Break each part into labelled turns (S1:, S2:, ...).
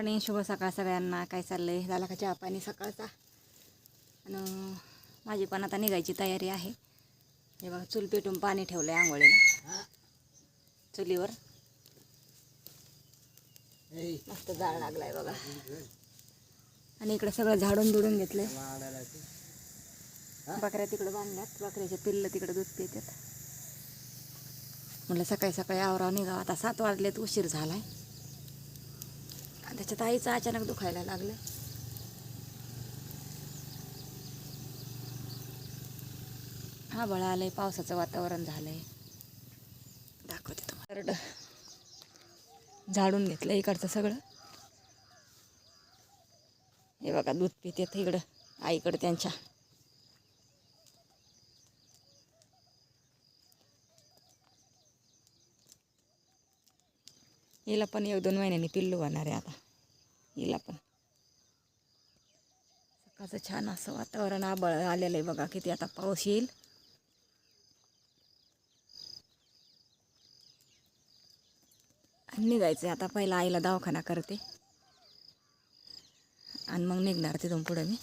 S1: Morning शुभ सकाळ सगळ्यांना. काय चाललं आहे झाला का चहा पाणी सकाळचा? आणि माझी पण आता निघायची तयारी आहे. हे बघा चूल पेटून पाणी ठेवलं आहे आंघोळीला. चुलीवर. मस्त जाळ लागलाय बघा. आणि इकडं सगळं झाडून दुडून घेतलंय. बकऱ्या तिकडं बांधल्यात. बकऱ्याचे पिल्लं तिकडं दूध पितात. म्हटलं सकाळी सकाळी आवराव निघावं. आता सात वाजलेत उशीर झाला आहे आणि त्याच्यात आईचं अचानक दुखायला लागलं. हा बळा आलंय पावसाचं वातावरण झालंय. दाखवते तुम्हाला. झाडून घेतलं इकडचं सगळं. हे बघा दूध पिते इकडं आईकडं त्यांच्या. हिला पण एक दोन महिन्यांनी पिल्लू होणार आहे आता. हिला पण सकाळचं छान असं वातावरण आबळ आलेलं आहे बघा किती आता पाऊस येईल. आणि निघायचं आता पहिला आईला दवाखाना करते. आणि मग निघणार तिथून पुढं मी.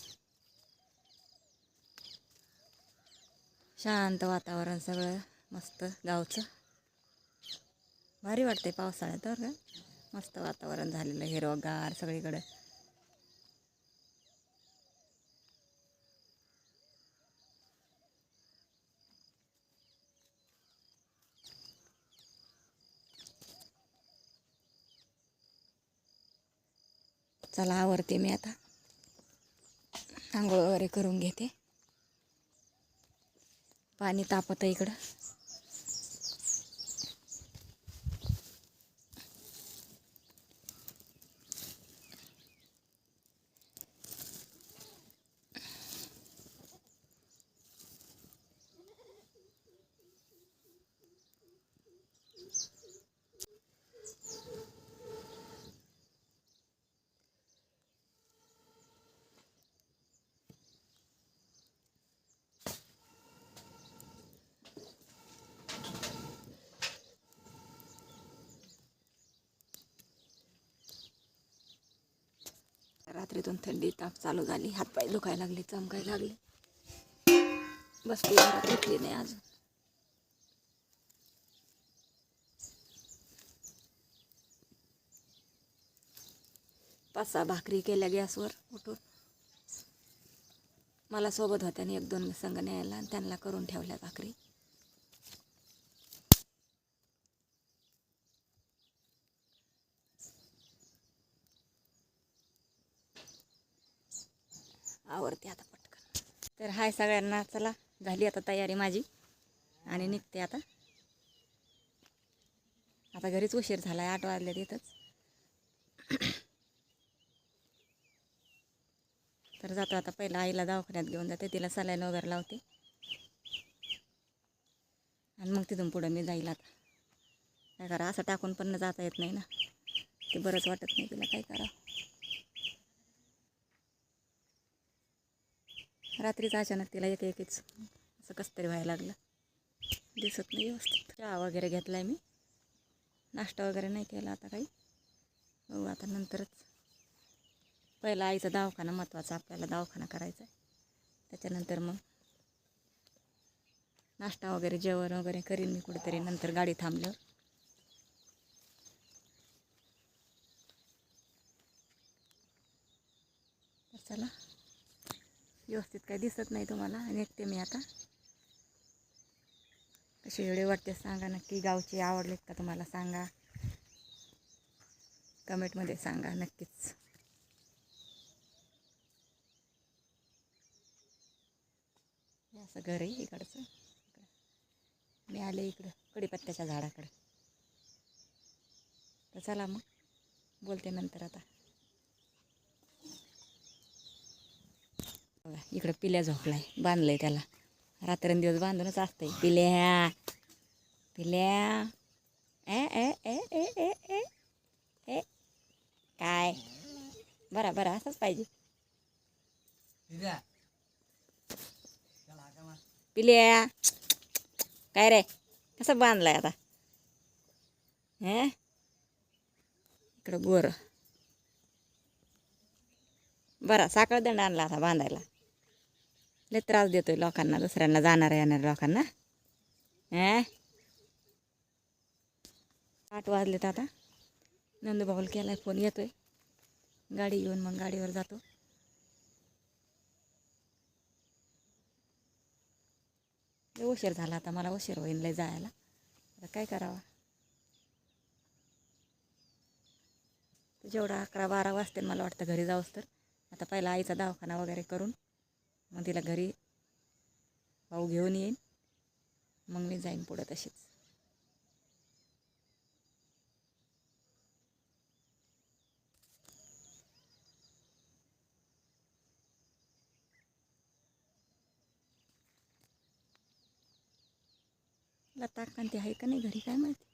S1: शांत वातावरण सगळं मस्त गावचं. भारी वाटते पावसाळ्यात बरं का? मस्त वातावरण झालेलं हिरवगार सगळीकडे सगळीकडं. चला आवरते मी आता. आंघोळ वगैरे करून घेते. पाणी तापत इकडं. रात्रीतून थंडी ताप चालू झाली. हातपाय दुखायला लागले चमकायला लागले. बसली घरात उठली नाही अजून. पाच सहा भाकरी केल्या गॅसवर उठून. मला सोबत होत्याने एक दोन संघ न्यायला आणि त्यांना करून ठेवल्या भाकरी आवडते आता पटकन तर हाय सगळ्यांना चला झाली आता तयारी माझी. आणि निघते आता. आता घरीच उशीर झाला आहे आठ वाजल्या तिथंच तर जातो आता पहिला आईला दवाखान्यात घेऊन जाते तिला सलाईन वगैरे लावते. आणि मग तिथून पुढं मी जाईल आता. काय करा असं टाकून पण जाता येत नाही ना. ते बरंच वाटत नाही तिला काय करा रात्रीच अचानक तिला एक एकच असं कसं तरी व्हायला लागलं. दिसत नाही व्यवस्थित. चहा वगैरे घेतला आहे मी. नाश्ता वगैरे नाही केला आता काही. बघू आता नंतरच. पहिला आईचा दवाखाना महत्त्वाचा आपल्याला दवाखाना करायचा आहे. त्याच्यानंतर मग नाश्ता वगैरे जेवण वगैरे करीन मी कुठेतरी. नंतर गाडी थांबल्यावर. तर चला. व्यवस्थित काही दिसत नाही तुम्हाला. निघते मी आता. कसे व्हिडिओ वाटते सांगा नक्की. गावचे आवडलेत का तुम्हाला सांगा. कमेंटमध्ये सांगा नक्कीच. हे असं घर आहे इकडचं. मी आले इकडं कडीपत्त्याच्या झाडाकडं. तर चला मग. बोलते नंतर आता. बघा इकडं पिल्या झोपलाय बांधलंय त्याला. रात्रंदिवस बांधूनच असतंय. पिल्या पिल्या. ए ए ए ए ए ए ए. काय? बरा बरा असंच पाहिजे. पिल्या. काय रे? कसं बांधलाय आता? हे इकडं गोर बरा साखळ दंड आणला आता बांधायला. लय त्रास देतोय लोकांना दुसऱ्यांना जाणाऱ्या येणाऱ्या लोकांना. हे आठ वाजलेत आता. नंदबावल केला आहे फोन येतोय. गाडी येऊन मग गाडीवर जातो. लय उशीर झाला आता मला उशीर होईल लय जायला. आता काय करावं? जेवढा अकरा बारा वाजते मला वाटतं घरी जाऊस तर. आता पहिला आईचा दवाखाना वगैरे करून मग तिला घरी भाऊ घेऊन येईन. मग मी जाईन पुढं तशीच. लताकांती आहे का नाही घरी? काय माहिती?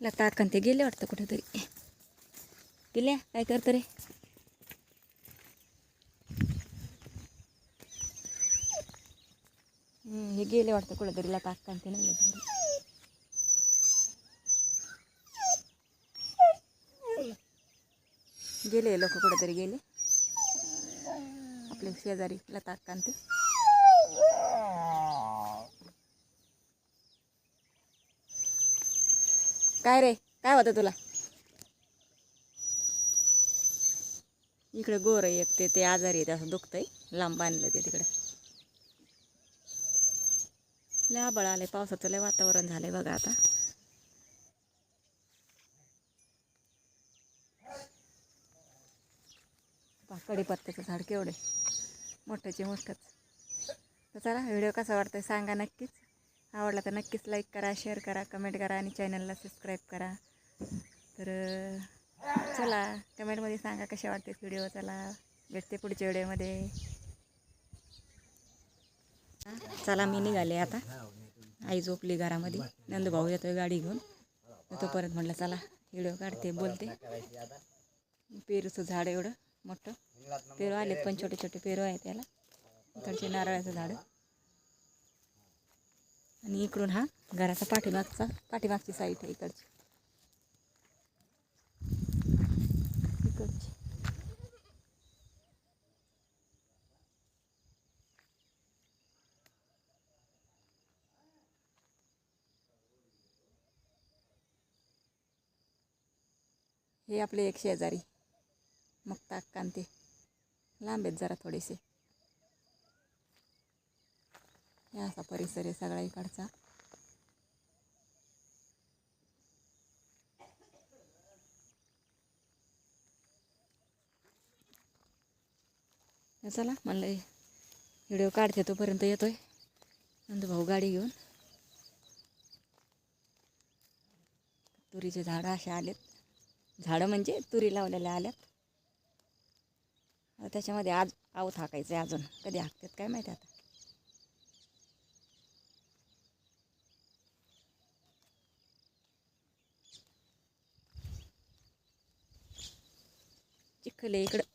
S1: लताकांती गेले वाटतं कुठेतरी. गेल्या? काय करतं रे? हे गेले वाटतं कुठं तरी लता कांती नाही गेले लोक कुठेतरी गेले. आपले शेजारी लता कांती काय रे काय होतं तुला? इकडे गोर एक ते ते आजारी आहे असं दुखतंय. लांब बांधलं ते तिकडं. लय आबळ आले पावसाचं लय वातावरण झालंय बघा आता. कडीपत्त्याचं झाड केवढे मोठ्याचे मोठंच. तर चला व्हिडिओ कसा वाटतोय सांगा नक्कीच. आवडला तर नक्कीच लाईक करा शेअर करा कमेंट करा आणि चॅनलला सबस्क्राईब करा. तर चला कमेंटमध्ये सांगा कशा वाटते व्हिडिओ. चला भेटते पुढच्या व्हिडिओमध्ये चला मी निघाले आता. आई झोपली घरामध्ये. नंदभाऊ येतोय गाडी घेऊन. तो परत म्हटलं चला व्हिडिओ काढते बोलते. पेरूचं झाड एवढं मोठं. पेरू आलेत पण छोटे छोटे पेरू आहेत त्याला इकडचे नारळाचं झाड. आणि इकडून हा घराचा पाठीमागचा पाठीमागची साईट आहे इकडची. इकडची. हे आपले एक शेजारी. मग कांते लांब आहेत जरा थोडेसे. हे असा परिसर आहे सगळा इकडचा. चला म्हणलं व्हिडिओ काढते तोपर्यंत येतोय. नंतर भाऊ गाडी घेऊन. तुरीचे झाडं असे आलेत. झाडं म्हणजे तुरी लावलेल्या आल्यात. त्याच्यामध्ये आज आवत हाकायचं आहे अजून. कधी हाकतात काय माहिती आता. चिखल आहे इकडं.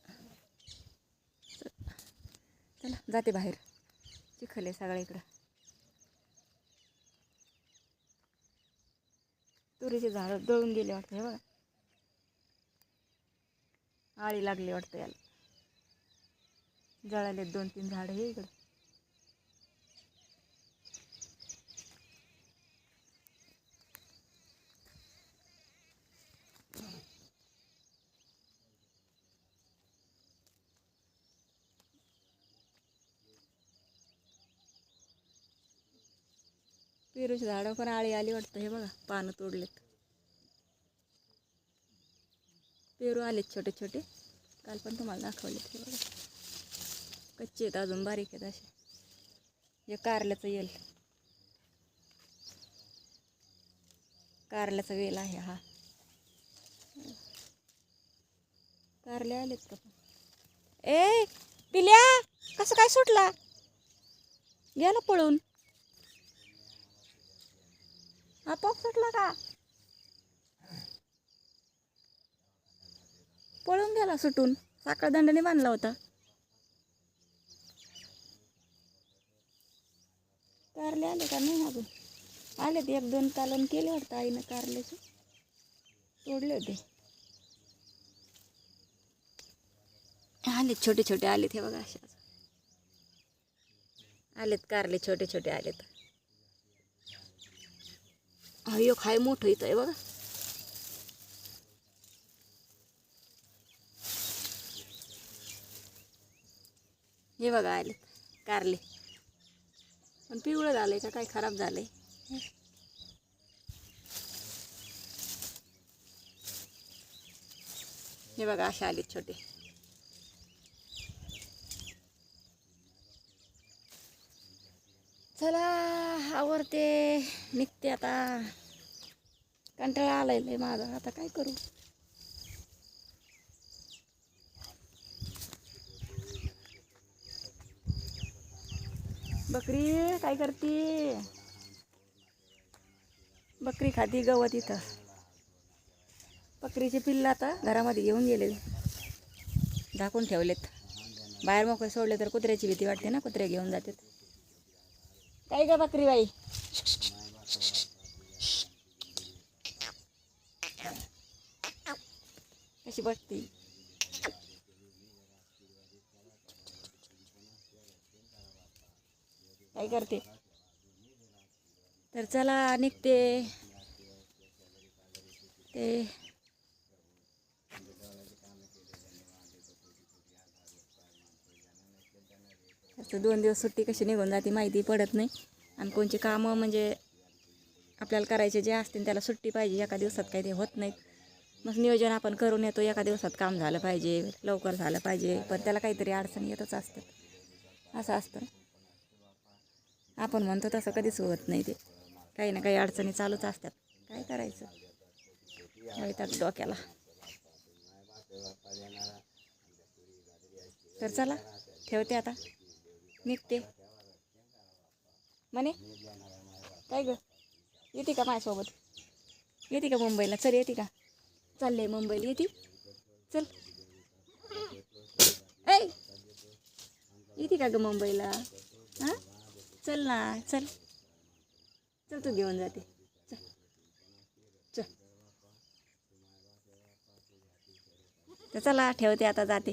S1: चला जाते बाहेर. चिखल आहे सगळं इकडं. तुरीचे झाडं दळून गेले वाटतं हे बघा. आळी लागली वाटतं याला. जळाले दोन तीन झाड हे इकडं. पेरूची झाडं पण आळी आली वाटतं हे बघा पानं तोडलेत. पेरू आलेत छोटे छोटे. काल पण तुम्हाला दाखवलेत हे बघा. कच्चे आहेत अजून बारीक आहेत असे. हे कारल्याचं येल कारल्याचा वेल आहे हा. कारले आलेत का पण? ए पिल्या कसं काय सुटला? गेला पळून. आपोआप सुटला का? पळून गेला सुटून. साखळ दंडाने बांधला होता. कारले आले का नाही अजून आलेत एक दोन कालन केले वाटतं आईनं कारल्याचे. तोडले होते. आलेत छोटे छोटे आलेत हे बघा असे आलेत कारले छोटे छोटे आलेत. अयो खाय मोठं इथं आहे बघा. हे बघा आले कारले. पण पिवळं झालंय का काय खराब झालंय? हे बघा असे आलेत छोटे. चला आवडते निघते आता. कंटाळा आलाय लय माझा. आता काय करू? बकरी काय करते? बकरी खाती गवत इथं. बकरीचे पिल्लं आता घरामध्ये घेऊन गेलेले. झाकून ठेवलेत. बाहेर मोकळे सोडले तर कुत्र्याची भीती वाटते ना कुत्रे घेऊन जातात. काय का बकरी बाई? कशी बसती? करते. तर चला निघते. ते. असं दोन दिवस सुट्टी कशी निघून जाते माहिती पडत नाही. आणि कोणची कामं म्हणजे आपल्याला करायचे जे असतील त्याला सुट्टी पाहिजे एका दिवसात काही ते होत नाहीत. मग नियोजन आपण करून येतो एका दिवसात काम झालं पाहिजे लवकर झालं पाहिजे. पण त्याला काहीतरी अडचण येतच असतात. असं असतं. आपण म्हणतो तसं कधीच होत नाही ते. काही ना काही अडचणी चालूच असतात. काय करायचं? वैताग डोक्याला. तर चला ठेवते आता. निघते. म्हणे काय ग? येते का माझ्यासोबत? येते का मुंबईला? चल येते का? चालले मुंबईला येते. चल. ऐ! येते का ग मुंबईला? हां? चल ना चल. चल तू घेऊन जाते. चल. चल. तर चला ठेवते आता जाते.